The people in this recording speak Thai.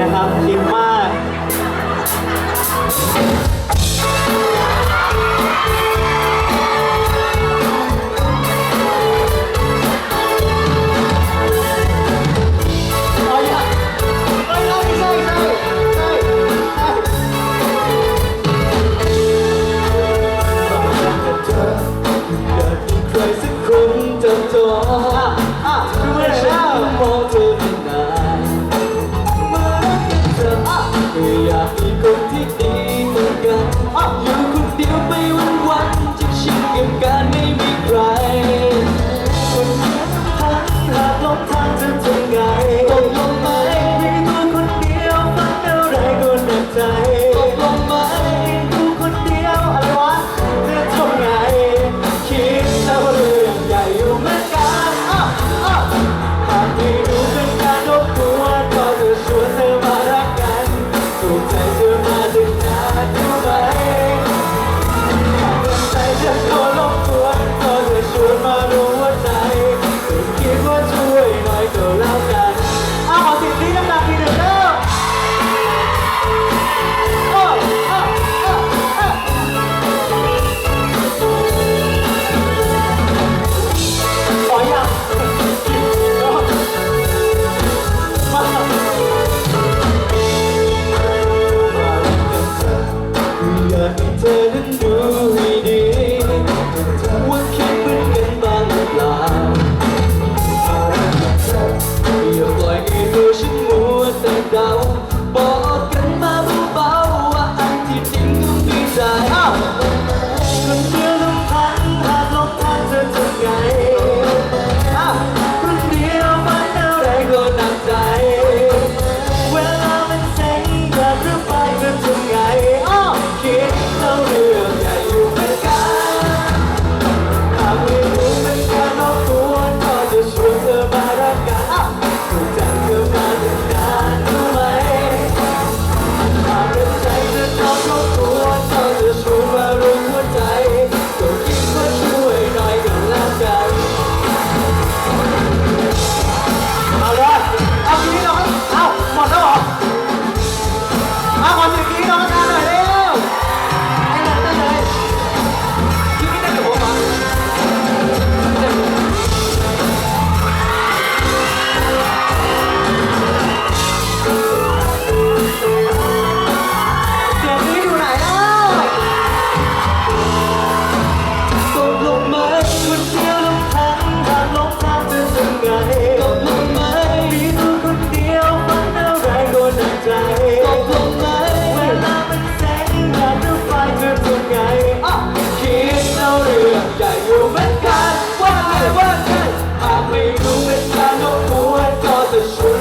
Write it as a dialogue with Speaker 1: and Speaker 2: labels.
Speaker 1: นะครับคิดมาก
Speaker 2: อยากให้เธอนั้นรู้ the show.